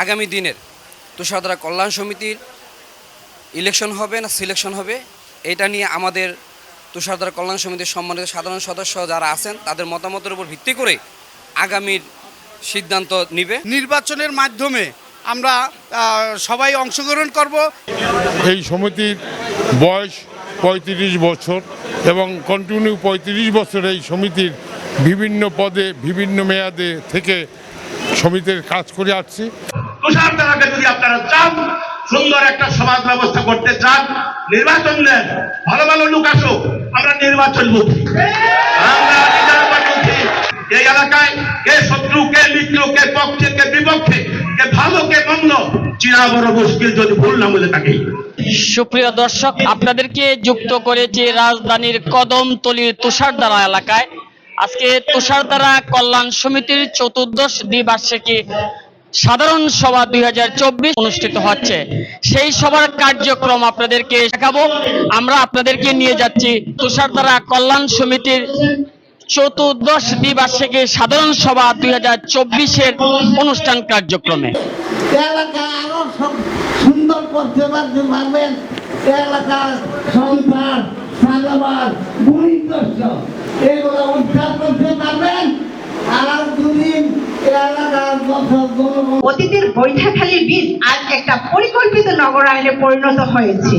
আগামী দিনের তুষারধারা কল্যাণ সমিতির ইলেকশন হবে না সিলেকশন হবে এটা নিয়ে আমাদের তুষারধারা কল্যাণ সমিতির সম্মানিত সাধারণ সদস্য যারা আছেন তাদের মতামতের উপর ভিত্তি করে আগামীর সিদ্ধান্ত নিবে। নির্বাচনের মাধ্যমে আমরা সবাই অংশগ্রহণ করব। এই সমিতির বয়স পঁয়ত্রিশ বছর এবং কন্টিনিউ পঁয়ত্রিশ বছর এই সমিতির বিভিন্ন পদে বিভিন্ন মেয়াদে থেকে সমিতির কাজ করে আসছি। তুষার তারাকে যদি আপনারা চান সুন্দর একটা সমাজ ব্যবস্থা করতে চান নির্বাচন দেন ভালো ভালো লোক আসুক আমরা নির্বাচন বুঝি আমরা নির্বাচন বুঝি এই এলাকায় কে শত্রু কে মিত্র কে পক্ষে কে বিপক্ষে কে ভালো কে মন্দ চিনা বড় মুশকিল যদি ভুল না বলে থাকে। সুপ্রিয় দর্শক আপনাদেরকে যুক্ত করেছি রাজধানীর কদমতলির তুষারদারা এলাকায়। আজকে তুষারদারা কল্যাণ সমিতির চতুর্দশ দ্বিবার্ষিকী সাধারণ সভা দুই হাজার চব্বিশ অনুষ্ঠিত হচ্ছে। সেই সভার কার্যক্রম আপনাদেরকে দেখাবো। আমরা আপনাদেরকে নিয়ে যাচ্ছি তুষারদারা কল্যাণ সমিতির চতুর্দশ দ্বিবার্ষিকী সাধারণ সভা দুই হাজার চব্বিশের অনুষ্ঠান কার্যক্রমে। এলাকা আরও সুন্দর করতে পারবেন। সন্ত্রাস এগুলো উদ্ধার করতে পারবেন? আর দুদিন অতীতের বীজ আজ একটা পরিকল্পিত নগরায়নে পরিণত হয়েছে।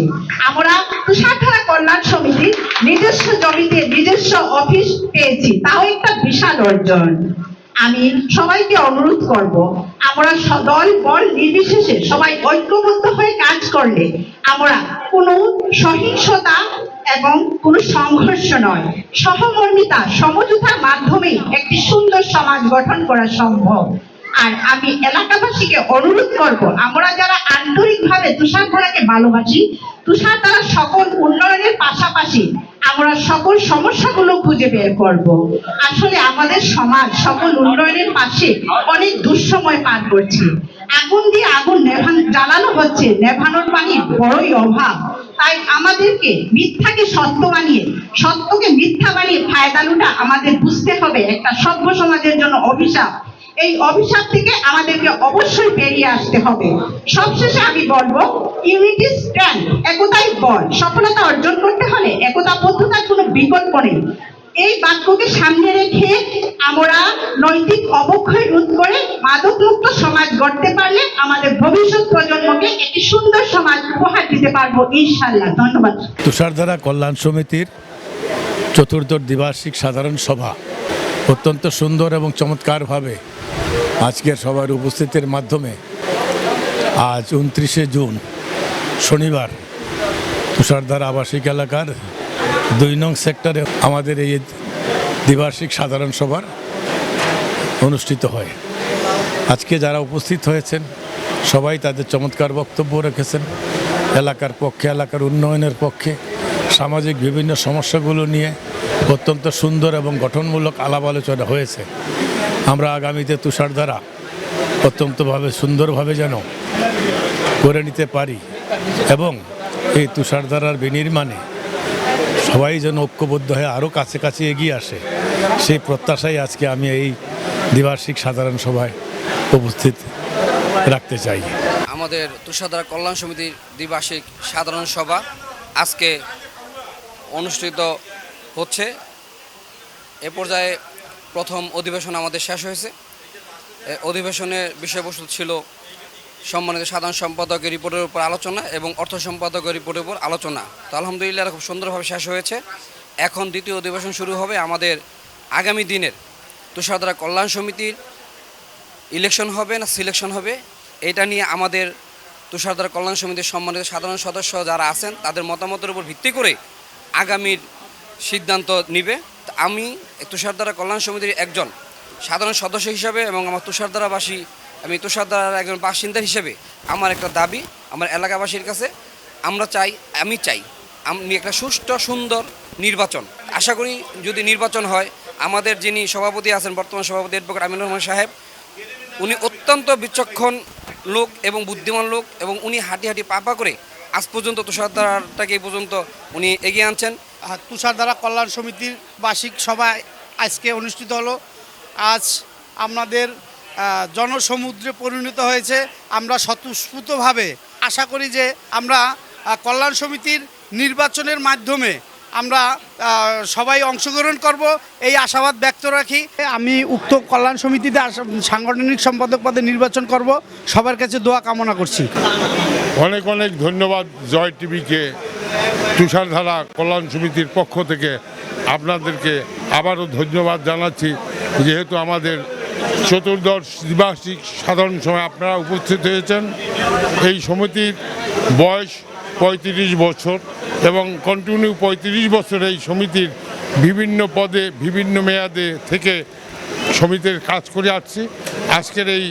আমরা তুষারধারা কল্যাণ সমিতি নিজস্ব জমিতে নিজস্ব অফিস পেয়েছি, তাও একটা বিশাল অর্জন। আমি সবাইকে অনুরোধ করব, আমরা স- দল বল নির্বিশেষে সবাই ঐক্যবদ্ধ হয়ে কাজ করলে আমরা কোনো সহিংসতা এবং কোনো সংঘর্ষ নয়। সহমর্মিতা সমঝোতার মাধ্যমে একটি সুন্দর সমাজ গঠন করা সম্ভব। আর আমি এলাকাবাসীকে অনুরোধ করব, আমরা যারা আন্তরিকভাবে তুষার তুষারধারাকে ভালোবাসি তুষার দ্বারা সকল উন্নয়নের পাশাপাশি আমরা সকল সমস্যাগুলো খুঁজে বের করব। আসলে আমাদের সমাজ সকল উন্নয়নের পাশে অনেক দুঃসময় পার করছে। আগুন দিয়ে আগুন নেভান জ্বালানো হচ্ছে, নেভানোর পানির বড়ই অভাব। তাই আমাদেরকে মিথ্যাকে সত্য বানিয়ে, সত্যকে মিথ্যা বানিয়ে ফায়দা লুটা আমাদের বুঝতে হবে। একটা সভ্য সমাজের জন্য অভিশাপ। এই অভিশাপ থেকে আমাদেরকে অবশ্যই বেরিয়ে আসতে হবে। সবশেষে আমি বলব ইউনিটি স্ট্যান্ড একতাই বল। সফলতা অর্জন করতে হলে একতা একতাবদ্ধতার কোনো বিকল্প নেই। এই বাক্যকে সামনে রেখে আমরা নৈতিক অবক্ষয় রোধ করে মাদকমুক্ত সমাজ গড়তে পারলে আমাদের ভবিষ্যৎ প্রজন্মকে একটি সুন্দর সমাজ উপহার দিতে পারব ইনশাল্লাহ ধন্যবাদ। তুষারধারা কল্যাণ সমিতির চতুর্থ দ্বিবার্ষিক সাধারণ সভা অত্যন্ত সুন্দর এবং চমৎকারভাবে আজকের সবার উপস্থিতির মাধ্যমে আজ উনত্রিশে জুন, শনিবার, তুষারধার আবাসিক এলাকার দুই নং সেক্টরে আমাদের এই দ্বিবার্ষিক সাধারণ সভার অনুষ্ঠিত হয়। আজকে যারা উপস্থিত হয়েছেন, সবাই তাদের চমৎকার বক্তব্য রেখেছেন। এলাকার পক্ষে, এলাকার উন্নয়নের পক্ষে সামাজিক বিভিন্ন সমস্যাগুলো নিয়ে অত্যন্ত সুন্দর এবং গঠনমূলক আলাপ আলোচনা হয়েছে। আমরা আগামীতে তুষার দ্বারা অত্যন্তভাবে সুন্দরভাবে যেন করে নিতে পারি এবং এই তুষারধারার বিনির্মাণে সবাই যেন ঐক্যবদ্ধ হয়ে আরও কাছে কাছে এগিয়ে আসে, সেই প্রত্যাশাই আজকে আমি এই দ্বিবার্ষিক সাধারণ সভায় উপস্থিত রাখতে চাই। আমাদের তুষারধারা কল্যাণ সমিতির দ্বিবার্ষিক সাধারণ সভা আজকে অনুষ্ঠিত হচ্ছে। এ পর্যায়ে প্রথম অধিবেশন আমাদের শেষ হয়েছে। অধিবেশনের বিষয়বস্তু ছিল সম্মানিত সাধারণ সম্পাদকের রিপোর্টের উপর আলোচনা এবং অর্থ সম্পাদকের রিপোর্টের উপর আলোচনা। তো আলহামদুলিল্লাহ খুব সুন্দরভাবে শেষ হয়েছে। এখন দ্বিতীয় অধিবেশন শুরু হবে আমাদের আগামী দিনের তুষারধারা কল্যাণ সমিতির ইলেকশন হবে না সিলেকশন হবে? এটা নিয়ে আমাদের তুষারধারা কল্যাণ সমিতির সম্মানিত সাধারণ সদস্য যারা আছেন, তাদের মতামতের উপর ভিত্তি করে আগামীর সিদ্ধান্ত নিবে। আমি তুষারধারা কল্যাণ সমিতির একজন সাধারণ সদস্য হিসাবে এবং আমার তুষারধারাবাসী আমি তুষারধারার একজন বাসিন্দা হিসেবে আমার একটা দাবি আমার এলাকাবাসীর কাছে, আমরা চাই, আমি চাই, আমি একটা সুষ্ঠু, সুন্দর নির্বাচন। আশা করি যদি নির্বাচন হয়, আমাদের যিনি সভাপতি আছেন, বর্তমান সভাপতি অ্যাডভোকেট আমিনুর রহমান সাহেব, উনি অত্যন্ত বিচক্ষণ লোক এবং বুদ্ধিমান লোক এবং উনি হাঁটি হাঁটি পা পা করে আজ পর্যন্ত তুষারদারটাকে এই পর্যন্ত উনি এগিয়ে আনছেন। তুষারধারা কল্যাণ সমিতির বার্ষিক সভা আজকে অনুষ্ঠিত হলো। আজ আমাদের জনসমুদ্রে পরিণত হয়েছে। আমরা স্বতঃস্ফূর্তভাবে আশা করি যে আমরা কল্যাণ সমিতির নির্বাচনের মাধ্যমে আমরা সবাই অংশগ্রহণ করব। এই আশাবাদ ব্যক্ত রাখি। আমি উক্ত কল্যাণ সমিতিতে সাংগঠনিক সম্পাদক পদে নির্বাচন করব। সবার কাছে দোয়া কামনা করছি। অনেক অনেক ধন্যবাদ জয় টিভিকে। তুষারধারা কল্যাণ সমিতির পক্ষ থেকে আপনাদেরকে আবারও ধন্যবাদ জানাচ্ছি। যেহেতু আমাদের চতুর্দশ দ্বিবার্ষিক সাধারণ সময় আপনারা উপস্থিত হয়েছেন, এই সমিতির বয়স পঁয়ত্রিশ বছর এবং কন্টিনিউ পঁয়ত্রিশ বছর এই সমিতির বিভিন্ন পদে, বিভিন্ন মেয়াদে থেকে সমিতির কাজ করে আসছি। আজকের এই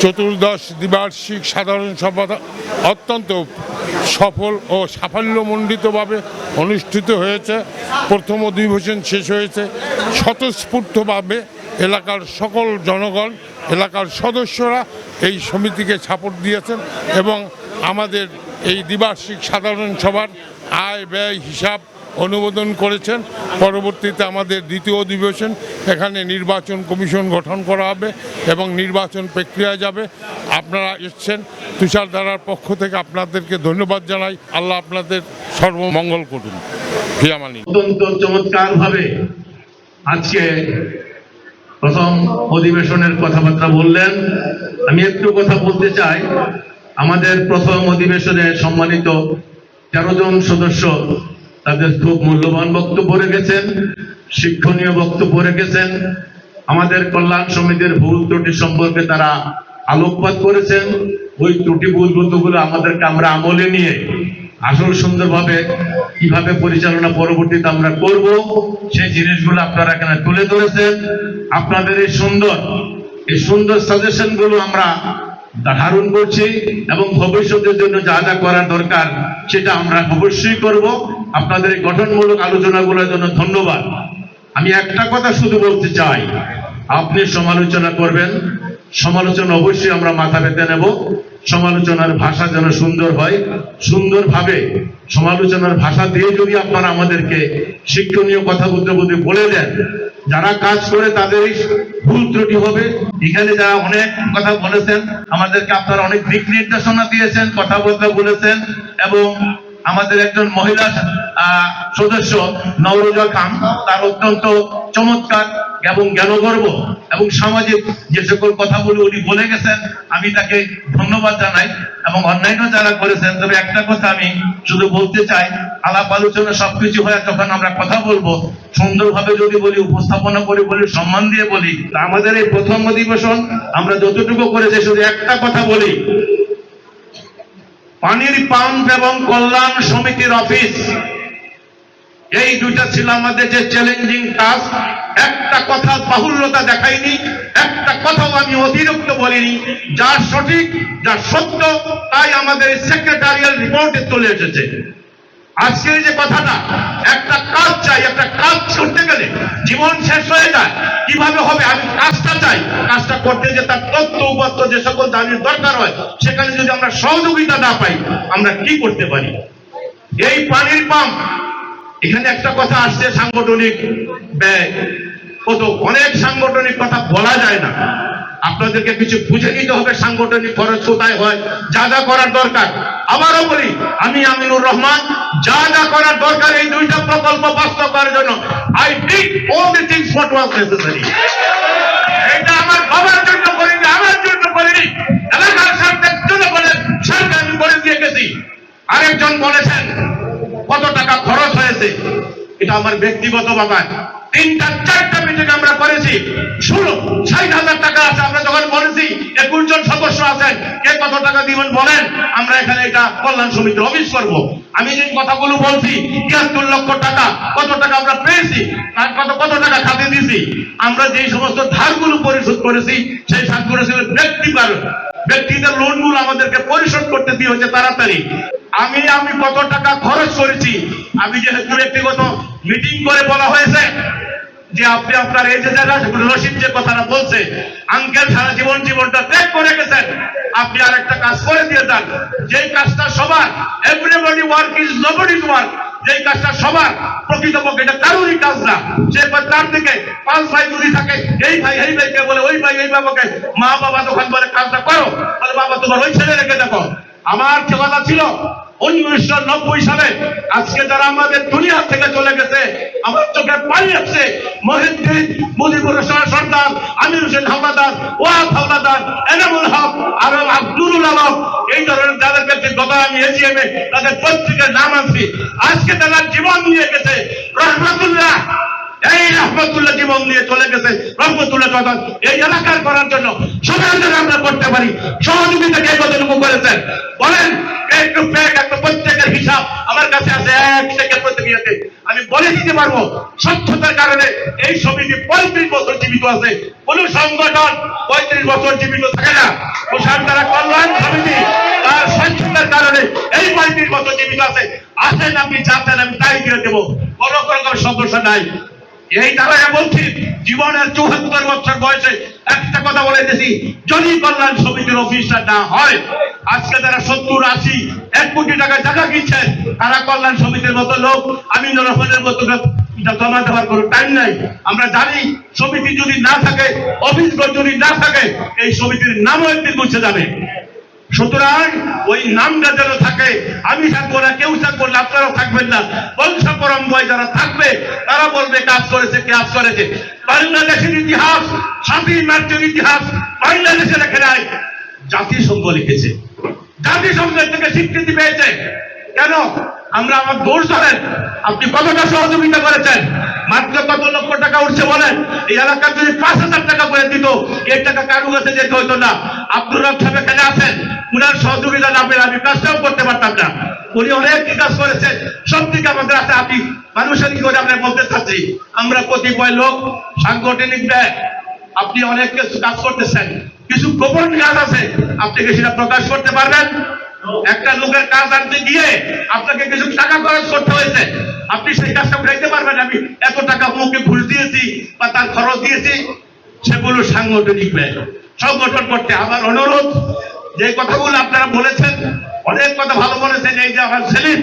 চতুর্দশ দ্বিবার্ষিক সাধারণ সভা অত্যন্ত সফল ও সাফল্যমণ্ডিতভাবে অনুষ্ঠিত হয়েছে। প্রথম অধিবেশন শেষ হয়েছে। স্বতঃস্ফূর্তভাবে এলাকার সকল জনগণ, এলাকার সদস্যরা এই সমিতিকে সাপোর্ট দিয়েছেন এবং আমাদের এই দ্বিবার্ষিক সাধারণ সভার আয় ব্যয় হিসাব অনুমোদন করেছেন। পরবর্তীতে আমাদের দ্বিতীয় অধিবেশন, এখানে নির্বাচন কমিশন গঠন করা হবে এবং নির্বাচন প্রক্রিয়া যাবে। আপনারা এসছেন, তুষারধারার পক্ষ থেকে আপনাদেরকে ধন্যবাদ জানাই। আল্লাহ আপনাদের সর্বমঙ্গল করুন। ফিয়ামানি অত্যন্ত চমৎকার ভাবে আজকে প্রথম অধিবেশনের কথাবার্তা বললেন। আমি একটু কথা বলতে চাই। আমাদের প্রথম অধিবেশনে সম্মানিত তেরো জন সদস্য তাদের খুব মূল্যবান বক্তব্য রেখেছেন, শিক্ষণীয় বক্তব্য রেখেছেন। আমাদের কল্যাণ সমিতির ভুল ত্রুটি সম্পর্কে তারা আলোকপাত করেছেন। ওই ত্রুটি ভুলগুলো আমাদেরকে আমরা আমলে নিয়ে আসল সুন্দরভাবে কীভাবে পরিচালনা পরবর্তীতে আমরা করব, সেই জিনিসগুলো আপনারা এখানে তুলে ধরেছেন। আপনাদের এই সুন্দর এই সুন্দর সাজেশনগুলো ধারণ করছি এবং ভবিষ্যতের জন্য যা যা করার দরকার, সেটা আমরা অবশ্যই করব। আপনাদের গঠনমূলক আলোচনাগুলোর জন্য ধন্যবাদ। আমি একটা কথা শুধু বলতে চাই, আপনি সমালোচনা করবেন, সমালোচনা অবশ্যই আমরা মাথা পেতে নেব। সমালোচনার ভাষা যেন সুন্দর হয়, সুন্দরভাবে সমালোচনার ভাষা দিয়ে যদি আপনারা আমাদেরকে শিক্ষণীয় কথা বলতে বলে দেন যারা কাজ করে তাদের ভুল ত্রুটি হবে। এখানে যারা অনেক কথা বলেছেন, আমাদেরকে আপনারা অনেক দিক নির্দেশনা দিয়েছেন কথাবার্তা বলেছেন, এবং আমাদের একজন মহিলা সদস্য নওরোজা খান, তার অত্যন্ত চমৎকার এবং জ্ঞানগর্ব এবং সামাজিক যে সকল কথাগুলো উনি বলে গেছেন, আমি তাকে ধন্যবাদ জানাই এবং অন্যান্য যারা করেছেন, তবে একটা কথা আমি শুধু বলতে চাই, আলাপ আলোচনা সবকিছু হয় যখন আমরা কথা বলব, সুন্দরভাবে যদি বলি, উপস্থাপনা করে বলি, সম্মান দিয়ে বলি আমাদের এই প্রথম অধিবেশন আমরা যতটুকু করেছি, শুধু একটা কথা বলি। পানির পাম্প এবং কল্যাণ সমিতির অফিস এই দুইটা ছিল আমাদের যে চ্যালেঞ্জিং কাজ একটা কথা বাহুল্যতা দেখাইনি, একটা কথাও আমি অতিরিক্ত বলিনি। যা সঠিক, যা সত্য, তাই আমাদের সেক্রেটারিয়াল রিপোর্টে চলে এসেছে। আজকের যে কথাটা, একটা কাজ চাই, একটা কাজ করতে গেলে জীবন শেষ হয়ে যায়, কীভাবে হবে? আমি কাজটা চাই, কাজটা করতে যে তার তথ্য, উপাত্ত যে সকল দাবির দরকার হয়, সেখানে যদি আমরা সহযোগিতা না পাই, আমরা কি করতে পারি? এই পানির পাম্প এখানে একটা কথা আসছে, সাংগঠনিক ব্যয়। কত, অনেক সাংগঠনিক কথা বলা যায় না। আপনাদেরকে কিছু বুঝে নিতে হবে, সাংগঠনিক খরচ কোথায় হয়, যা যা করার দরকার। আবারও বলি, আমি আমিনুর রহমান, যা যা করার দরকার, এই দুইটা প্রকল্প বাস্তব করার জন্য। I did all the things what was necessary এটা আমার বাবার জন্য করিনি, আমার জন্য করিনি। এলাকার স্বার্থের জন্য বলে, সরকার আমি বলে দিয়ে গেছি। আরেকজন বলেছেন কত টাকা খরচ হয়েছে? এটা আমার ব্যক্তিগত ব্যাপার। তিনটা, চারটা মিটিং আমরা করেছি। ষোলো ষাট হাজার টাকা আছে, আমরা যখন বলেছি, একুশ জন সদস্য আছেন, কে কত টাকা দিবেন বলেন, আমরা এখানে এটা কল্যাণ সমিতির অফিস করব। আমি যে কথাগুলো বলছি, তিয়াত্তর লক্ষ টাকা, কত টাকা আমরা পেয়েছি, তার কত কত টাকা খাতে দিয়েছি? আমরা যে সমস্ত ধারগুলো পরিশোধ করেছি, সেই ধারগুলো ছিল ব্যক্তিগত। ব্যক্তিদের লোনগুলো আমাদেরকে পরিশোধ করতে দিয়ে হচ্ছে তাড়াতাড়ি। আমি আমি কত টাকা খরচ করেছি? আমি যেহেতু ব্যক্তিগত মিটিং করে বলা হয়েছে যে আপনি আপনার এই যে রশিদ যে কথাটা বলছে আঙ্কেল সারা জীবন জীবনটা ত্যাগ করে গেছেন, আপনি আর একটা কাজ করে দিয়ে যান। যে কাজটা সবার everybody work is nobody's work যেই কাজটা সবার, প্রকৃতপক্ষে এটা কারোরই কাজ না। সে তার দিকে পাঁচ ভাই যদি থাকে, এই ভাই, এই ভাইকে বলে, ওই ভাই এই বাবাকে মা বাবা তখন বলে কাজটা করো। বলে, বাবা, তোমার ওই ছেলে রেখে দেখো। আমার কথা ছিল উনিশশো নব্বই সালে আজকে যারা আমাদের দুনিয়া থেকে চলে গেছে, আমার চোখে পানি আসছে। মহিদ্দিন মুজিবুর রহমান সর্দার, আমির হোসেন হাওলাদার, ওয়াদ হাওলাদার, এনামুল হক, আর আব্দুল আলম, এই ধরনের যাদের কাছে গত আমি এজিএমে তাদের প্রত্যেকের নাম আনছি। আজকে তারা জীবন নিয়ে গেছে। রহমতুল্লাহ এই রহমতুল্লাহ জীবন নিয়ে চলে গেছে। রহমতুল্লাহ চৌধুরী এই এলাকার করার জন্য সবাই যেন আমরা করতে পারি। সহযোগিতা কে কতটুকু করেছেন? বলেন একটু প্যাক একটা প্রত্যেকের হিসাব আমার কাছে আছে এক থেকে প্রত্যেক ইয়েতে আমি বলে দিতে পারব স্বচ্ছতার কারণে এই সমিতি পঁয়ত্রিশ বছর জীবিত আছে। কোন সংগঠন পঁয়ত্রিশ বছর জীবিত থাকে না। প্রসার দ্বারা কল্যাণ সমিতি, তার স্বচ্ছতার কারণে এই পঁয়ত্রিশ বছর জীবিত আছে। আসেন আপনি চাচ্ছেন আমি তাই দিয়ে দেবো। কোনো রকম সমস্যা নাই। এই দাঁড়ায় বলছি, জীবনের চৌহাত্তর বছর বয়সে একটা কথা বলে কল্যাণ সমিতির না হয়, আজকে যারা সত্তর, আশি, এক কোটি টাকা টাকা কিনছেন তারা কল্যাণ সমিতির মতো লোক আমিনুর রহমানের মতো জমা দেওয়ার কোনো টাইম নাই। আমরা জানি সমিতি যদি না থাকে, অফিস যদি না থাকে, এই সমিতির নামও একদিন মুছে যাবে। সুতরাং ওই নামটা যেন থাকে, আমি থাকব না, কেউ থাকব না, আপনারাও থাকবেন না। বংশ পরম্পরায় যারা থাকবে, তারা বলবে কাজ করেছে কাজ করেছে। বাংলাদেশের ইতিহাস, স্বাধীন রাজ্যের ইতিহাস বাংলাদেশে লেখে নাই। জাতিসংঘ লিখেছে। জাতিসংঘের থেকে স্বীকৃতি পেয়েছে। কেন? আমরা আমার দোষ ধরেন আপনি কতটা সহযোগিতা করেছেন? মাত্র কত লক্ষ টাকা উঠছে বলেন? এই এলাকার যদি পাঁচ হাজার টাকা করে দিত এর টাকা কারু কাছে যেতে হতো না। আব্দুর রব সাহেব এখানে আছেন। উনার সহযোগিতা না পেলে আমি কাজটাও করতে পারতাম না। উনি অনেক কাজ করেছেন, সব দিকে আমাদের আছে। আপনি মানুষের কি করে আমরা বলতে চাচ্ছি? আমরা কতিপয় লোক, সাংগঠনিক দেয় আপনি অনেক কিছু কাজ করতেছেন। কিছু গোপন কাজ আছে, আপনি কি সেটা প্রকাশ করতে পারবেন। একটা লোকের কাজ আনতে গিয়ে আপনাকে কিছু টাকা খরচ করতে হয়েছে। আপনি সেই কাজটা উঠাইতে পারবেন। আমি এত টাকা মুখে ঘুষ দিয়েছি বা তার খরচ দিয়েছি সেগুলো সাংগঠনিক ব্যয় সংগঠন করতে আমার অনুরোধ, যে কথাগুলো আপনারা বলেছেন, অনেক কথা ভালো বলেছেন। এই যে আমার সেলিম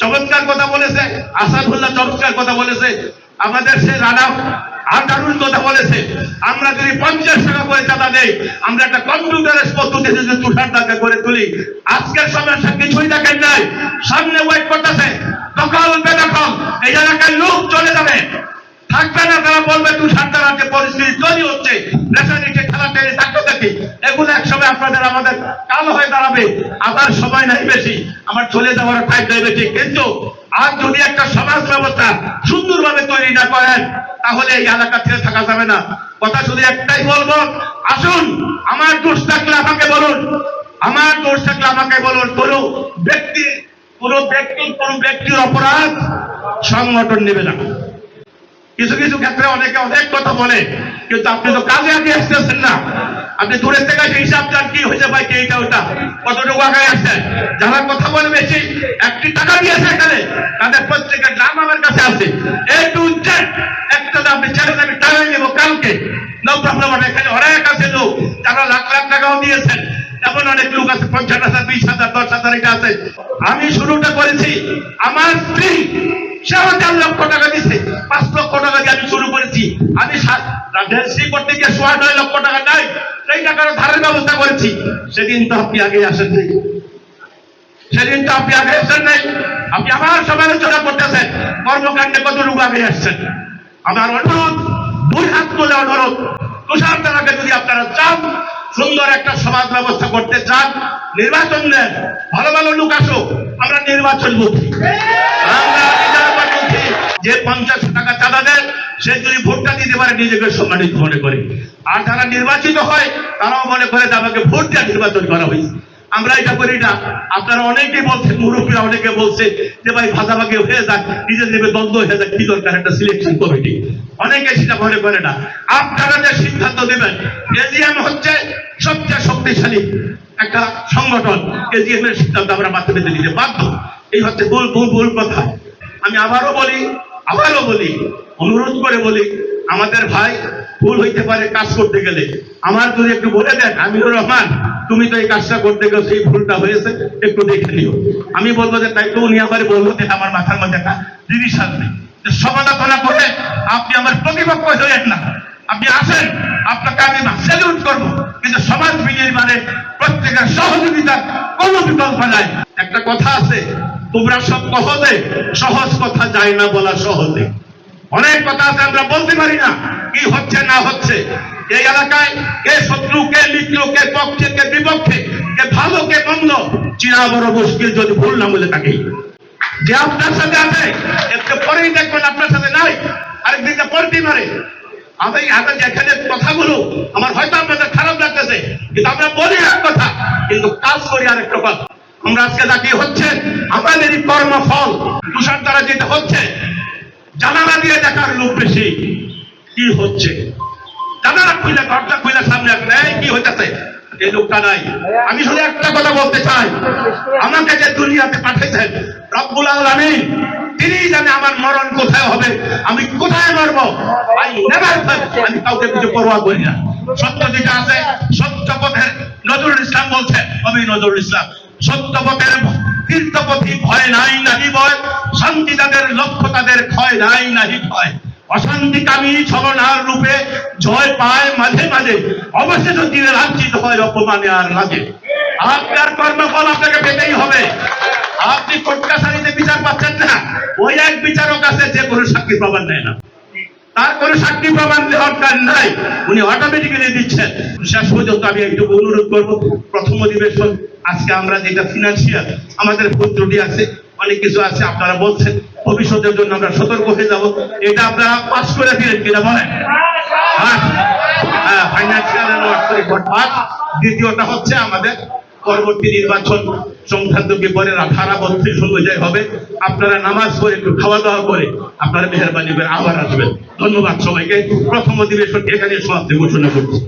চমৎকার কথা বলেছে, আসাদুল্লাহ চমৎকার কথা বলেছে। আমাদের সে রানা দারুণ কথা বলেছে। আমরা যদি পঞ্চাশ টাকা করে চাঁদা দেই, আমরা একটা কম্পিউটারের পদ্ধতিতে যদি তুষার টাকা করে তুলি। আজকের সমস্যা কিছুই দেখেন নাই। সামনে ওয়েট করতেছে দখল বেদখল এই এলাকায় লোক চলে যাবে। থাকবে না, তারা বলবে তুষার টাকা পরিস্থিতি তৈরি হচ্ছে। রেশারিকে খেলা টেনে থাকতে থাকি এগুলো একসময় আপনাদের আমাদের কাল হয়ে দাঁড়াবে। আবার সময় নাই বেশি। আমার চলে যাওয়ার টাইম নাই বেশি। কিন্তু আর যদি একটা সমাজ ব্যবস্থা সুন্দরভাবে তৈরি না করেন, তাহলে এই এলাকা ছেড়ে থাকা যাবে না। কথা শুধু একটাই বলব, আসুন, আমার দোষ থাকলে আমাকে বলুন। আমার দোষ থাকলে আমাকে বলুন। কোন ব্যক্তি কোন ব্যক্তি, কোন ব্যক্তির অপরাধ সংগঠন নেবে না। কিছু কিছু ক্ষেত্রে অনেকে অনেক কথা বলে, কিন্তু আপনি তো কাজে আগে আসতেছেন না। আপনি দূরের থেকে আসে হিসাব চান কি হয়েছে ভাই কে এইটা ওটা কতটুকু আগে আসছেন যারা কথা বলে বেশি, একটি টাকা দিয়েছে এখানে, তাদের প্রত্যেকের নাম আমার কাছে আছে। এ টু জেড একটা আপনি ছেড়ে আমি টাকা নেব কালকে। নো প্রবলেম এখানে অনেক আছে লোক। যারা লাখ লাখ টাকাও দিয়েছেন, এমন অনেক লোক আছে, পঞ্চাশ হাজার, বিশ হাজার, দশ হাজার এটা আছে। আমি শুরুটা করেছি, আমার স্ত্রী, সে আমার চার লক্ষ টাকা দিচ্ছে পাঁচ লক্ষ টাকা দিয়ে আমি শুরু করেছি। আমি রেজিস্ট্রি করতে গিয়ে সোয়া নয় লক্ষ টাকা নাই সেই টাকার ধারের ব্যবস্থা করেছি। সেদিন তো আপনি আগে আসেন নাই। সেদিন তো আপনি আগে আসেন নাই। আপনি আমার সমালোচনা করতেছেন, কর্মকাণ্ডে কতটুকু আগে আসছেন। আমার অনুরোধ দুই হাত তুলে অনুরোধ। তুষার তারাকে যদি আপনারা চান, সুন্দর একটা সমাজ ব্যবস্থা করতে চান, নির্বাচন নেন, ভালো ভালো লোক আসুক, আমরা নির্বাচন মুখী। যে পঞ্চাশ টাকা চাঁদা দেন সে যদি ভোটটা দিতে পারে, নিজেকে সম্মানিত মনে করে। আর যারা নির্বাচিত হয়, তারাও মনে করে যে আমাকে ভোট দিয়ে নির্বাচন করা হয়েছে। আমরা এটা করি না। আপনারা অনেকেই বলছেন, মুরব্বীরা অনেকে বলছে যে ভাই ভাগাভাগি হয়ে যাক, নিজের নেবে দ্বন্দ্ব হয়ে যাক, কি দরকার একটা সিলেকশন কমিটি অনেকে সেটা মনে করে না। আপনারা যে সিদ্ধান্ত দেবেন এজিএম হচ্ছে সবচেয়ে শক্তিশালী একটা সংগঠন। এজিএম এর সিদ্ধান্ত আমরা মাথা পেতে দিতে বাধ্য। এই হচ্ছে ভুল ভুল ভুল কথা। আমি আবারও বলি আবারও বলি, অনুরোধ করে বলি, আমাদের ভাই ভুল হইতে পারে কাজ করতে গেলে। আমার যদি একটু বলে দেন আমিনুর রহমান, তুমি তো এই কাজটা করতে গেছো এই ভুলটা হয়েছে, একটু দেখে নিও। আমি বলব যে তাই তো উনি আমার বলব যে আমার মাথার মধ্যে একটা জিনিস আসবে। যে সমালোচনা করে আপনি আমার প্রতিপক্ষ হইলেন না। আপনি আসেন, আপনাকে আমি স্যালুট করব। কিন্তু সমাজ বিনির্মাণে প্রত্যেকের সহযোগিতা কোনো বিকল্প নাই। একটা কথা আছে, তোমরা সব সহজে, সহজ কথা যায় না বলা সহজে। অনেক কথা আছে, আমরা বলতে পারি না কি হচ্ছে, না হচ্ছে। এই এলাকায় কে শত্রু, কে মিত্র, কে পক্ষে, কে বিপক্ষে, কে ভালো, কে মন্দ চিনা বড় মুশকিল যদি ভুল না বলে থাকি। যে আপনার সাথে আছে একটু পরেই দেখবেন আপনার সাথে নাই আরেকদিকে পল্টি মারে আমি আমি যেখানে কথাগুলো আমার হয়তো আপনাদের খারাপ লাগতেছে, কিন্তু আমরা বলি এক কথা, কিন্তু কাজ করি আরেক কথা আমরা আজকে যা কি হচ্ছে, আমাদেরই কর্মফল তুষার দ্বারা যেটা হচ্ছে জানালা দিয়ে দেখার লোক বেশি। কি হচ্ছে? জানালা খুলে ঘরটা খুলে সামনে আসলে, এই, কি হইতেছে? এই লোকটা নাই। আমি শুধু একটা কথা বলতে চাই। আমাকে যে দুনিয়াতে পাঠাইছেন, রব্বুল আলামিন, তিনি জানে আমার মরণ কোথায় হবে, আমি কোথায় মরবো? আমি কাউকে কিছু পরোয়া করি না। সত্য যেটা আছে, সত্য পথের নজরুল ইসলাম বলছে কবি নজরুল ইসলাম। সত্য পথের তীর্থপথী ভয় নাই, নাহি ভয়। শান্তি তাদের লক্ষ্য, তাদের ক্ষয় নাই, নাহি ভয় অশান্তি কামী ছলনার রূপে জয় পায় মাঝে মাঝে। অবশেষে দিনে লাঞ্ছিত হয় অপমানে আর লাগে আপনার কর্মফল আপনাকে পেতেই হবে। আপনি কোর্ট কাছারিতে বিচার পাচ্ছেন না। ওই এক বিচারক আছে, যে কোনো সাক্ষী প্রমাণ নেয় না। তার কোনো সাক্ষী প্রমাণ দরকার নাই। উনি অটোমেটিক্যালি দিচ্ছেন। শেষ পর্যন্ত আমি একটু অনুরোধ করব। প্রথম অধিবেশন, আজকে আমরা যেটা ফিনান্সিয়াল আমাদের ভুল ত্রুটি আছে, অনেক কিছু আছে, আপনারা বলছেন। ভবিষ্যতের জন্য আমরা সতর্ক হয়ে যাব। এটা আপনারা পাস করে দিলেন কিনা বলেন? হ্যাঁ ফাইন্যান্সিয়াল দ্বিতীয়টা হচ্ছে আমাদের পরবর্তী নির্বাচন সংক্রান্ত বিপরে ধারা বত্রিশ অনুযায়ী হবে, আপনারা নামাজ পড়ে একটু খাওয়া দাওয়া করে আপনারা মেহরবানি করে আবার আসবেন। ধন্যবাদ সবাইকে। প্রথম অধিবেশন এখানে সমাপ্তি, ঘোষণা করছি।